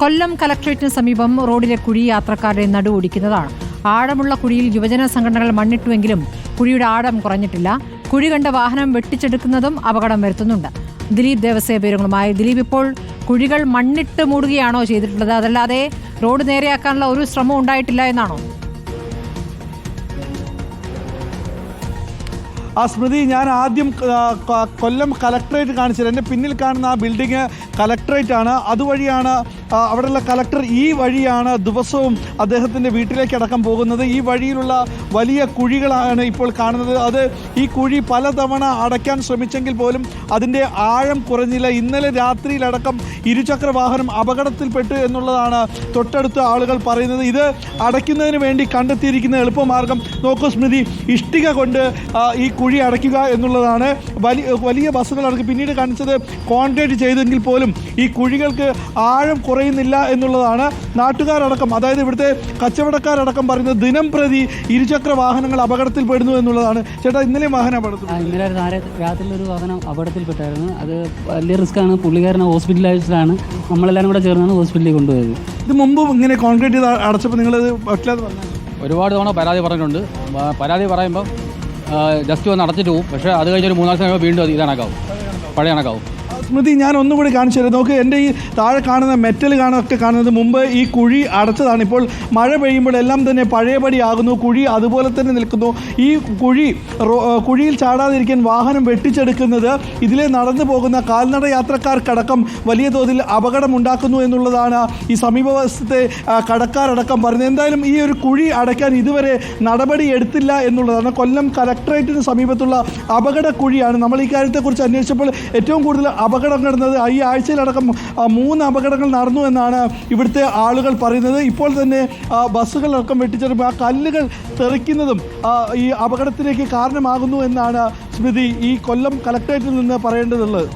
കൊല്ലം കലക്ട്രേറ്റിന് സമീപം റോഡിലെ കുഴി യാത്രക്കാരുടെ നടുവൊടിക്കുന്നതാണ് ആഴമുള്ള കുഴിയിൽ യുവജന സംഘടനകൾ മണ്ണിട്ടുവെങ്കിലും കുഴിയുടെ ആഴം കുറഞ്ഞിട്ടില്ല. കുഴി കണ്ട വാഹനം വെട്ടിച്ചെടുക്കുന്നതും അപകടം വരുത്തുന്നുണ്ട്. ദിലീപ് ദേവസ്യ പേരുകളുമായി ദിലീപ് ഇപ്പോൾ കുഴികൾ മണ്ണിട്ട് മൂടുകയാണോ ചെയ്തിട്ടുള്ളത്? അതല്ലാതെ റോഡ് നേരെയാക്കാനുള്ള ഒരു ശ്രമം ഉണ്ടായിട്ടില്ല എന്നാണോ? ആ സ്മൃതി ഞാൻ ആദ്യം കൊല്ലം കലക്ട്രേറ്റ് കാണിച്ചത് എന്റെ പിന്നിൽ കാണുന്ന ആ ബിൽഡിങ് കലക്ട്രേറ്റ് ആണ് അതുവഴിയാണ് അവിടെയുള്ള കലക്ടർ ഈ വഴിയാണ് ദിവസവും അദ്ദേഹത്തിന്റെ വീട്ടിലേക്ക് അടക്കം പോകുന്നത്. ഈ വഴിയിലുള്ള വലിയ കുഴികളാണ് ഇപ്പോൾ കാണുന്നത്. അത് ഈ കുഴി പലതവണ അടയ്ക്കാൻ ശ്രമിച്ചെങ്കിൽ പോലും അതിന്റെ ആഴം കുറഞ്ഞില്ല. ഇന്നലെ രാത്രിയിലടക്കം ഇരുചക്ര വാഹനം അപകടത്തിൽപ്പെട്ടു എന്നുള്ളതാണ് തൊട്ടടുത്ത ആളുകൾ പറയുന്നത്. ഇത് അടയ്ക്കുന്നതിന് വേണ്ടി കണ്ടെത്തിയിരിക്കുന്ന എളുപ്പമാർഗം നോക്കൂ സ്മൃതി ഇഷ്ടിക കൊണ്ട് ഈ കുഴി അടയ്ക്കുക എന്നുള്ളതാണ്. വലിയ വലിയ ബസ്സുകൾ അടക്കം പിന്നീട് കാണിച്ചത് കോൺക്രീറ്റ് ചെയ്തെങ്കിൽ പോലും ഈ കുഴികൾക്ക് ആഴം കുറയുന്നില്ല എന്നുള്ളതാണ് നാട്ടുകാരടക്കം. അതായത് ഇവിടുത്തെ കച്ചവടക്കാരടക്കം പറയുന്നത് ദിനം പ്രതി ഇരുചക്ര വാഹനങ്ങൾ അപകടത്തിൽപ്പെടുന്നു എന്നുള്ളതാണ്. ചേട്ടാ ഇന്നലെ വാഹനം അപകടത്തിൽ ആ ഇന്നലെ രാത്രി രാത്രിയിൽ ഒരു വാഹനം അപകടത്തിൽപ്പെട്ടായിരുന്നു. അത് വലിയ റിസ്ക്കാണ്. പുള്ളിക്കാരനെ ഹോസ്പിറ്റലൈസ്ഡാണ് നമ്മളെല്ലാവരും കൂടെ ചേർന്നാണ് ഹോസ്പിറ്റലിൽ കൊണ്ടുപോയത്. ഇത് മുമ്പ് ഇങ്ങനെ കോൺക്രീറ്റ് ചെയ്ത് അടച്ചപ്പോൾ നിങ്ങളത് പറ്റില്ലാതെ പറഞ്ഞു ഒരുപാട് തവണ പരാതി പറഞ്ഞിട്ടുണ്ട്. പരാതി പറയുമ്പോൾ ജസ്റ്റ് ഒന്ന് അടച്ചിട്ട് പോകും പക്ഷേ അത് കഴിഞ്ഞൊരു മൂന്നാൽ സമയം വീണ്ടും അത് ഇത് കണക്കാവും പഴയ കണക്കാവും. സ്മൃതി ഞാൻ ഒന്നുകൂടി കാണിച്ചു തരാം. നോക്ക് എന്റെ ഈ താഴെ കാണുന്ന മെറ്റൽ കാണൊക്കെ കാണുന്നത് മുമ്പ് ഈ കുഴി അടച്ചതാണ്. ഇപ്പോൾ മഴ പെയ്യുമ്പോൾ എല്ലാം തന്നെ പഴയപടി ആകുന്നു കുഴി അതുപോലെ തന്നെ നിൽക്കുന്നു. ഈ കുഴി കുഴിയിൽ ചാടാതിരിക്കാൻ വാഹനം വെട്ടിച്ചെടുക്കുന്നത് ഇതിലെ നടന്നു പോകുന്ന കാൽനട യാത്രക്കാർക്കടക്കം വലിയ തോതിൽ അപകടമുണ്ടാക്കുന്നു എന്നുള്ളതാണ് ഈ സമീപവശത്തെ കടക്കാരടക്കം പറയുന്നത്. എന്തായാലും ഈ ഒരു കുഴി അടയ്ക്കാൻ ഇതുവരെ നടപടി എടുത്തില്ല എന്നുള്ളതാണ്. കൊല്ലം കലക്ടറേറ്റിന് സമീപത്തുള്ള അപകട കുഴിയാണ് നമ്മൾ ഈ കാര്യത്തെക്കുറിച്ച് അന്വേഷിച്ചപ്പോൾ ഏറ്റവും കൂടുതൽ അപകടം നടന്നത്. ഈ ആഴ്ചയിലടക്കം മൂന്ന് അപകടങ്ങൾ നടന്നു എന്നാണ് ഇവിടുത്തെ ആളുകൾ പറയുന്നത്. ഇപ്പോൾ തന്നെ ബസ്സുകളടക്കം വെട്ടിച്ചെടുപ്പോൾ ആ കല്ലുകൾ തെറിക്കുന്നതും ഈ അപകടത്തിലേക്ക് കാരണമാകുന്നു എന്നാണ് സ്മൃതി ഈ കൊല്ലം കലക്ടറേറ്റിൽ നിന്ന് പറയേണ്ടതുള്ളത്.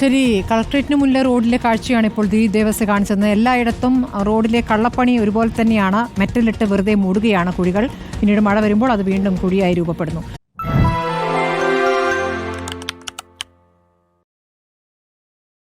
ശരി കളക്ട്രേറ്റിന് മുന്നിലെ റോഡിലെ കാഴ്ചയാണ് ഇപ്പോൾ ദിലീപ് ദേവസ് കാണിച്ചത്. എല്ലായിടത്തും റോഡിലെ കള്ളപ്പണി ഒരുപോലെ തന്നെയാണ്. മെറ്റലിട്ട് വെറുതെ മൂടുകയാണ് കുഴികൾ. പിന്നീട് മഴ വരുമ്പോൾ അത് വീണ്ടും കുഴിയായി രൂപപ്പെടുന്നു.